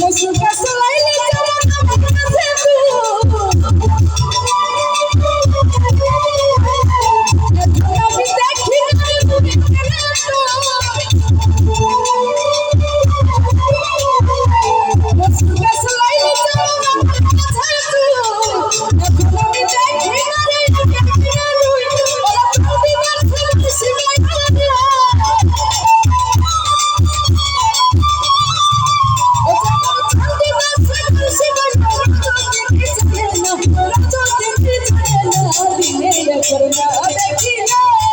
Mas não passa lá I'm not a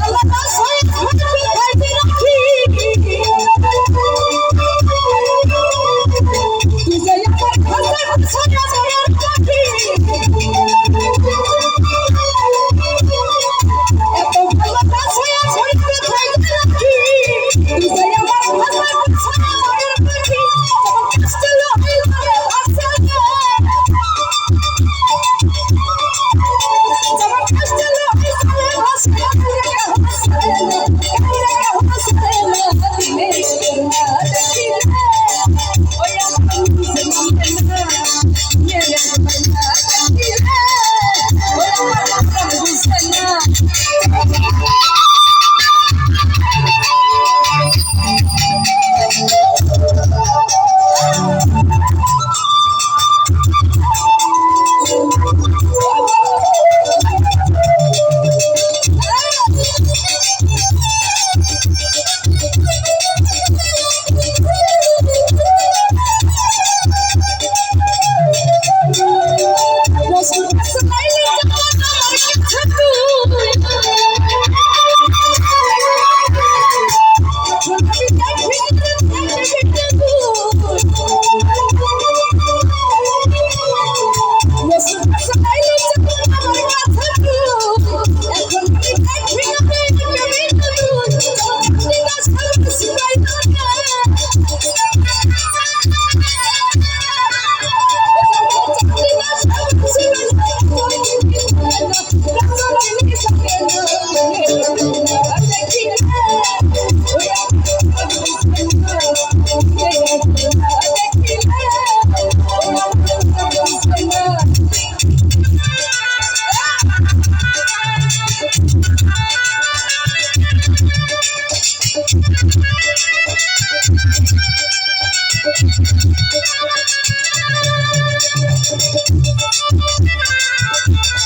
ভালোবাসায় Thank you.